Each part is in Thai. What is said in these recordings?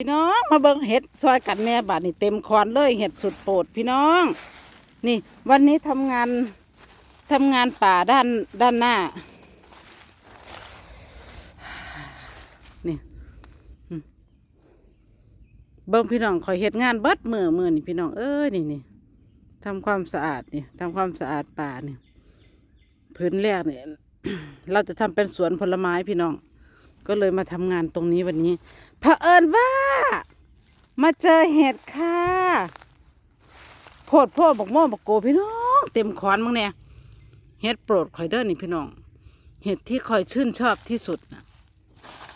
พี่น้องมาเบิ่งเห็ดซอยกันแม่บาดนี่เต็มคอนเลยเห็ดสุดโปรดพี่น้อง นี่ วันนี้ทำงานทำงานป่าด้านด้านหน้า นี่เบิ่งพี่น้องคอยเห็ดงานเบิดมือมือนี่พี่น้องเอ้ยนี่นี่ทำความสะอาดนี่ทำความสะอาดป่านี่พื้นแรกเนี่ยเราจะทำเป็นสวนผลไม้พี่น้อง ก็เลยมาทำงานตรงนี้วันนี้เผอิญว่า มาเจอเห็ดค่ะโพดพ่อบอกโม่บอกโกพี่น้องเต็มขอนมั้งเนี่ยเห็ดโปรดคอยเด้อนี่พี่น้อง เห็ดที่คอยชื่นชอบที่สุดนะ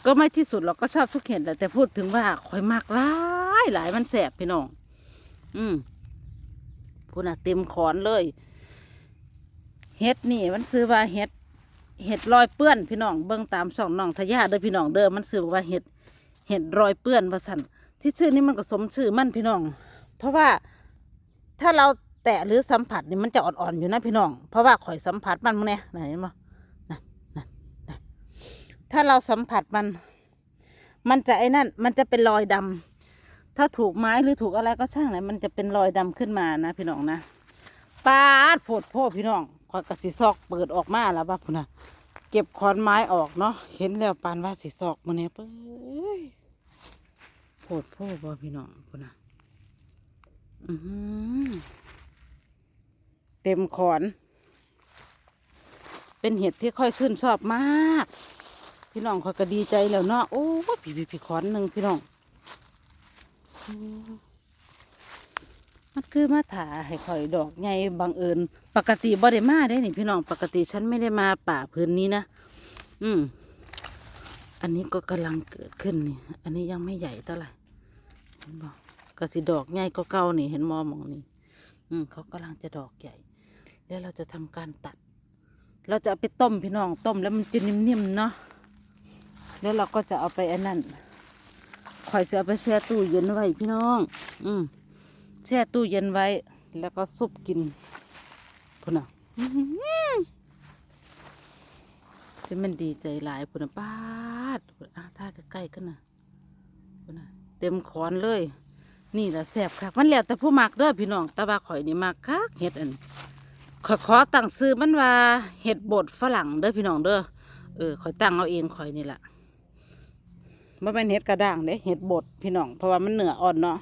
ก็ไม่ที่สุดเราก็ชอบทุกเห็ดแหละแต่พูดถึงว่าคอยมากหลายหลายมันแสบพี่น้อง อืมพูดนะเต็มขอนเลย เห็ดนี่มันซื้อว่าเห็ด เห็ดรอยเปื้อนพี่น้องเบิ่งตามสองน้องทะยาเด้อพี่น้องเด้อมันซื้อว่าเห็ดเห็ดรอยเปื้อนว่าสั่นที่ชื่อนี้มันก็สมชื่อมันพี่น้อง เพราะว่าถ้าเราแตะหรือสัมผัสนี่มันจะอ่อนๆอยู่นะพี่น้อง เพราะว่าข่อยสัมผัสมันมั้งเนี่ยไหนเห็นบ่นั่นนั่นนั่นถ้าเราสัมผัสมัน มันจะไอ้นั่น มันจะเป็นรอยดำถ้าถูกไม้หรือถูกอะไรก็ช่างเลยมันจะเป็นรอยดำขึ้นมานะพี่น้องนะปาดโผดโพพี่น้อง ข่อยกระสีซอกเปิดออกมาแล้วว่าพุ่นนะเก็บขอนไม้ออกเนาะเห็นแล้วปานว่าสีซอกมันเนี่ยเป้ยโผดโพบ่พี่น้องพุ่นนะอือหือเต็มขอน เป็นเห็ดที่ค่อยชื่นชอบมาก พี่น้องข่อยก็ดีใจแล้วเนาะโอ้พี่พี่พี่ขอนหนึ่งพี่น้องอ มันคือมาถาให้ข่อยดอกใหญ่บังเอิญปกติบ่ได้มาได้นี่พี่น้องปกติฉันไม่ได้มาป่าพื้นนี้นะอืม อันนี้ก็กำลังเกิดขึ้นนี่ อันนี้ยังไม่ใหญ่เท่าไหร่เห็นบอกก็สิดอกใหญ่ก็เก่านี่ เห็นมอมองนี่อืมเขากำลังจะดอกใหญ่ แล้วเราจะทำการตัด เราจะเอาไปต้มพี่น้องต้มแล้วมันจะนิ่มๆเนาะแล้วเราก็จะเอาไปอันนั้นคอยจะเอาไปแช่ตู้เย็นไว้พี่น้อง อืม แช่ตู้เย็นไว้ แล้วก็ซุปกินพุ่นอะอื้อหือที่มันดีใจหลายพุ่นอะป้าดพุ่นอะท่าใกล้ๆกันน่ะพุ่นอะเต็มขอนเลย นี่แหละแซ่บคักมันแล้วแต่ผู้มักเด้อพี่น้องแต่ว่าข่อยนี่มักคักเห็ดอันขอยขอตั้งซื้อมันว่าเห็ดบดฝรั่งเด้อพี่น้องเด้อเออข่อยตั้งเอาเองข่อยนี่แหละบ่แม่นเห็ดกระด้างเด้เห็ดบดพี่น้องเพราะว่ามันเหนืออ่อนเนาะ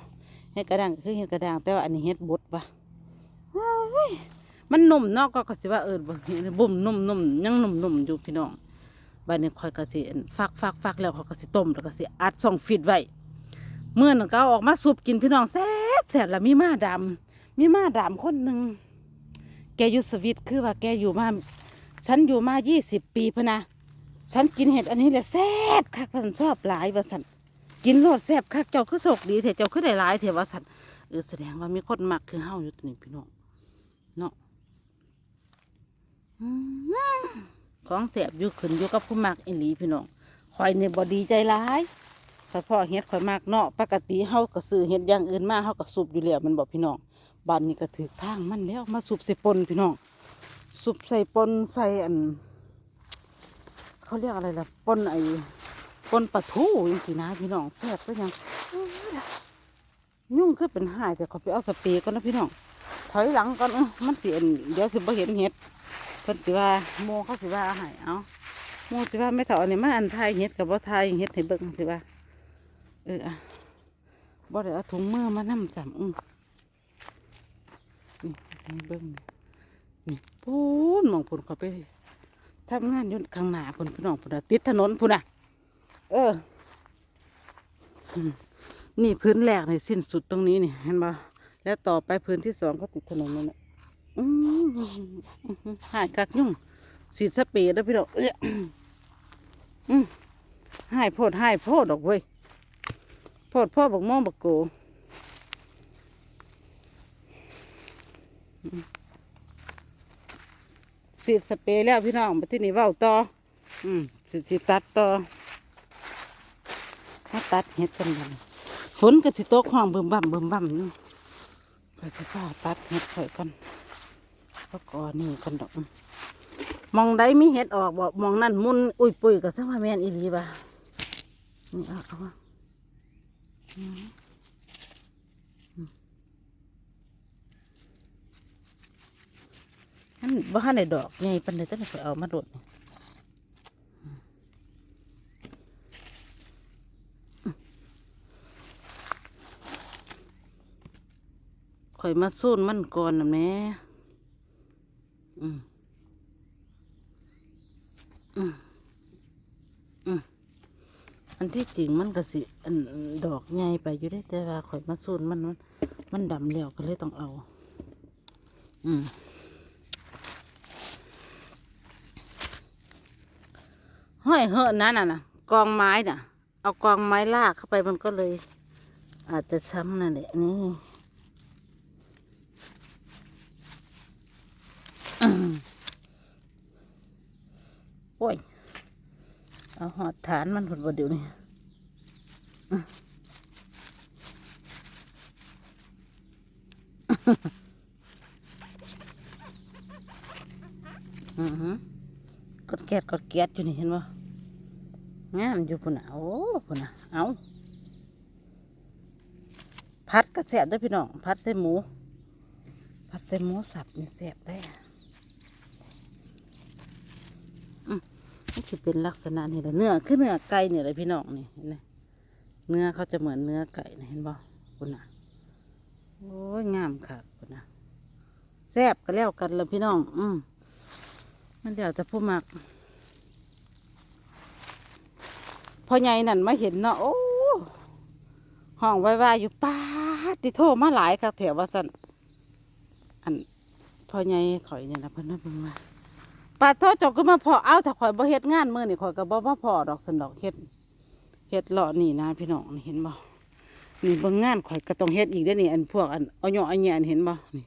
เห็ดกระด้างคือเห็ดกระด้างแต่ว่าอันนี้เห็ดบดปะมันนุ่มนาะก็ก็สิว่าเออบบุ่มนุ่มนุ่มยังนุ่มนุ่มอยู่พี่น้องบัดนี้ข่อยก็สิฟักฟักฟักแล้วข่อยก็สิต้มแล้วก็สิอัดส่องฟิตไว้เมื่อนั้นก็เอาออกมาสูบกินพี่น้องแซ่บแซ่บแล้วมีมาดำมีมาดำคนหนึ่งแกอยู่สวิตคือว่าแกอยู่มาฉันอยู่มายี่สิบปีพนะฉันกินเห็ดอันนี้แหละแซ่บคักว่าฉันชอบหลายว่าสัน กินโลดแซ่บคักเจ้าคือโชคดีเถอะเจ้าคือได้หลายเถอะว่าสันเออแสดงว่ามีคนมักคือเฮาอยู่ตัวนี้พี่น้องเนาะของแซบอยู่ขึ้นอยู่กับผู้มักอีหลีพี่น้องคอยเนี่ยบอดีใจร้ายเฉพาะเห็ดคอยมากเนาะปกติเฮาก็ซื้อเห็ดอย่างอื่นมาเฮาก็สุบอยู่แล้วมันบอกพี่น้องบ้านนี้ก็ถือทางมันแล้วมาสุบใส่ปนพี่น้องสุบใส่ปนใส่อันเขาเรียกอะไรล่ะปนไอ ปนปลาทูยังสินะพี่น้องแซ่บก็ยังยุ่งคือเป็นหายแต่เขาไปเอาสเปรย์ก่อนนะพี่น้องถอยหลังก่อนเออมันสิเอ็นเดี๋ยวสิบ่เห็นเห็ดเพิ่นสิว่าโมเขาสิว่าให้เอาโมสิว่าไม่เท่าอันนี้มาอันไทยเห็ดกับบ่ไทยเห็ดให้เบิ่งสิว่าเออบ่ได้เอาถุงมือมานํซ้ำอือนี่ให้เบิ่งนี่นี่พูนมองพุ่นเขาไปทำงานอยู่ข้างหน้าพุ่นพี่น้องพุ่นติดถนนพุ่นน่ะ เออ นี่พื้นแรกในสิ้นสุดตรงนี้นี่เห็นบ่แล้วต่อไปพื้นที่สองก็ติดถนนนั่นแหละหายกักยุ่งสีดสเปรย์แล้วพี่น้องเอ้อหายโพดหายโพดดอกเว้ยโพดพ่อบอกมองบอกโกสีดสเปรย์แล้วพี่น้องมาที่นี่เว้าต่อ อืมสิสิตัดต่อ มาตัดเห็ดกันบัดนฝนก็สิตกห้องบึมบั่มบึมบั่มอยู่ไปสิพ่อตัดเห็ดข่อยกันก็ก่อนนี่กันดอกมองใดมีเห็ดออกบอกมองนั่นมุนอุ้ยปุยกับสังว่าแมนอีหลีบ่ะนี่เอาเอาอันบ่ทันได้ดอกใหญ่ปานใดแต่ข่อยเอามาโดดนี่ ข่อยมาสูนมันก่อนนะแม่อืมอืมอืมอันที่จริงมันก็สิอันดอกใหญ่ไปอยู่ได้แต่ว่าข่อยมาสูนมันมันมันดำแล้วก็เลยต้องเอา อืมห้อยเหอะนั่นน่ะนะกองไม้น่ะ เอากองไม้ลากเข้าไปมันก็เลย อาจจะช้ำนั่นแหละนี่อืมโอ้ย เอาหอดฐานมันผลบ่เดี๋ยวนี้อืมอือหือกดแกดกดแกดอยู่นี่เห็นบ่งามอยู่ปุ่นน่ะโอ้ปุ่นน่ะเอาพัดก็แซ่บเด้วยพี่น้อง พัดใส่หมู พัดใส่หมูสับนี่แซ่บได้อะอืม นี่เป็นลักษณะนี่แหละเนื้อคือเนื้อไก่เนี่ยเลยพี่น้องนี่เห็นไหมเนื้อเขาจะเหมือนเนื้อไก่เห็นบ่ปุ่นน่ะโอ้ยงามค่ะปุ่นน่ะแซ่บก็แล้วกันเลยพี่น้อง อืมมันเดี๋ยวจะผู้มักพ่อใหญ่นั่นมาเห็นเนาะโอ้ห้องไว้ว่าอยู่ป้าติโทมาหลายค่ะแถวว่าสันอันพ่อใหญ่ข่อยเนี่ยนะเพิ่นน่ะเพิ่งมา ปาโทษจกก็มาพอเอาถ้าข่อยบ่เฮ็ดงานมื้อนี่ข่อยก็บ่มาพอดอกสันดอกเฮ็ดเฮ็ดเลาะนี่นะ พี่น้องเห็นบ่นี่เบิ่งงานข่อยก็ต้องเฮ็ดอีกเด้นี่ อันพวกอันเอาหยอเอาแหยนเห็นบ่นี่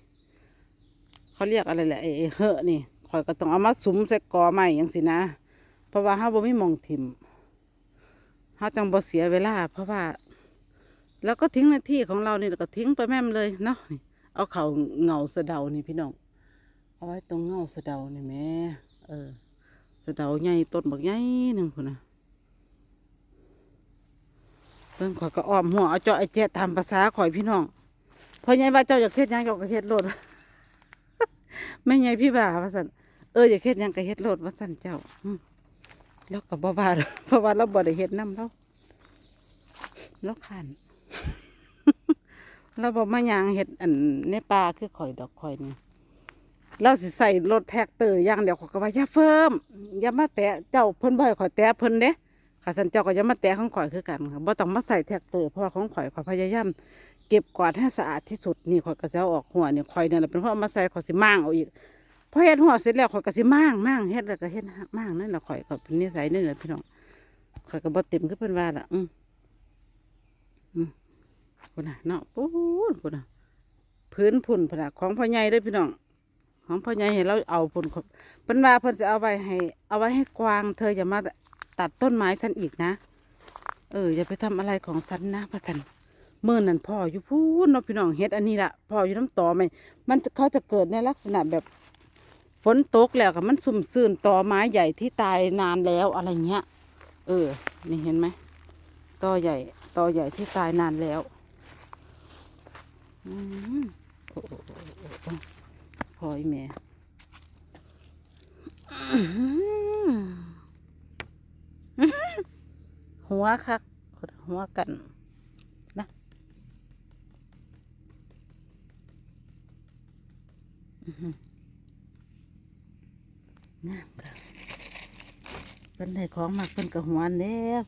เขาเรียกอะไรแหละไอ้เหอะนี่ข่อยก็ต้องเอามาสุมใส่กอไม้จังซี่นะ เพราะว่าเฮาบ่มีมองถิ่มเขาจังบ่เสียเวลา เพราะว่าเราก็ทิ้งหน้าที่ของเรานี่แล้วก็ทิ้งไปแม่มเลยเนาะนี่เอาเขาเงาสะเดานี่พี่น้อง เอาไว้ตรงเงาสะเดานี่แม่เออสะเดาใหญ่ต้นบักใหญ่หนึ่งคนนะเพิ่งข่อยก็อ้อมหัวเอาเจาะไอ้เจ๊ทำภาษาข่อยพี่น้องพอใหญ่ว่าเจ้าอยากเฮ็ดยังเจ้าก็เฮ็ดโลดไม่ใหญ่พี่บ่าว่าสั่นเอออยากเฮ็ดยังก็เฮ็ดโลดว่าสั่นเจ้าแล้วก็บ่ว่าเพราะว่าเราบ่ได้เฮ็ดน้ำเราเราขันเราบ่มายางเฮ็ดอันในป่าคือข่อยดอกข่อยนี่ เราสิใส่รถแท็กเตอร์อย่างเดียวขอยก็ว่าอย่าเฟิ่มอย่ามาแตะเจ้าเพิ่นบ่ให้ข่อยแตะเพิ่นเด้ข้าสันเจ้าก็อย่ามาแตะของข่อยคือกันค่ะบ่ต้องมาใส่แท็กเตอร์เพราะว่าของข่อยข่อยพยายามเก็บกวาดให้สะอาดที่สุดนี่ข่อยก็จะเอาออกหัวนี่ข่อยนี่แหละเป็นเพราะเอามาใส่ข่อยสิม้างเอาอีกพอเฮ็ดหัวเสร็จแล้วข่อยก็สิม่างม่างเฮ็ดแล้วก็เฮ็ดม่างนั่นแหละข่อยก็เป็นนิสัยนี่แหละพี่น้องข่อยก็บ่เต็มคือเพิ่นว่าล่ะอืมอืมพุ่นน่ะเนาะปูนพุ่นน่ะพื้นพุ่นพุ่นน่ะของพ่อใหญ่เด้อพี่น้อง ของพ่อใหญ่ให้เราเอาพุ่นครับเพิ่นว่าเพิ่นสิเอาไว้ให้ เอาไว้ให้กวาง เธออย่ามาตัดต้นไม้ฉันอีกนะ เอออย่าไปทำอะไรของฉันนะพระสันเมื่อนั้นพ่ออยู่พูนเนาะพี่น้องเฮ็ดอันนี้ละพ่ออยู่น้ำต่อไหมมันเขาจะเกิดในลักษณะแบบฝนตกแล้วกับมันสุ่มซื่นตอไม้ใหญ่ที่ตายนานแล้วอะไรเงี้ย เออ นี่เห็นไหมตอใหญ่ตอใหญ่ที่ตายนานแล้ว อืมโอ้โอ้โอ้โอ้โอ้พ ออีแม่หัวคักหัวกันนะอื้อหืองามค่ะเป็นได้ของมากเป็นกระหัวเด้ว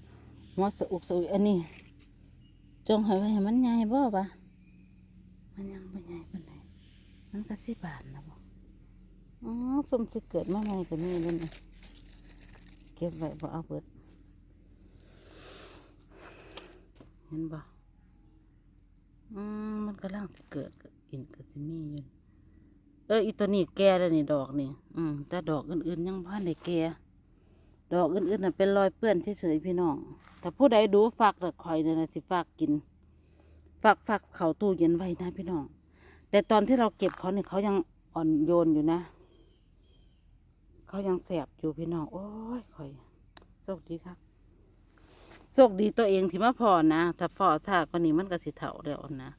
หัวสะอุกสะอุยอันนี้จงให้ไว้ให้มันใหญ่บ่ปะมันยังไม่ใหญ่เป็น มันก็สิบาทนะบ่อ๋อสมสิเกิดมาใหม่ก็มีเลยนเก็บไว้บ่เอาเบิด เห็นบ่อืมมันกำลังสิเกิดอินก็สิมีอยู่เอออีตัวนี้แก่แล้วนี่ดอกนี่ อืมแต่ดอกอื่นๆยังพันได้แก่ดอกอื่นๆน่ะเป็นรอยเปื้อนเฉยๆพี่น้องแต่ผู้ใดดูฝากแต่ข่อยเนี่ยนะสิฝากกินฝากฝากเขาตู้เย็นไว้นะพี่น้อง แต่ตอนที่เราเก็บเขาเนี่ยเขายังอ่อนโยนอยู่นะ เขายังแสบอยู่พี่น้อง โอ้ยข่อยสวัสดีครับโชคดีตัวเองที่มาพอนะ ถ้าฟอท่าก็นี่มันก็สิเถ่าเดียวนะ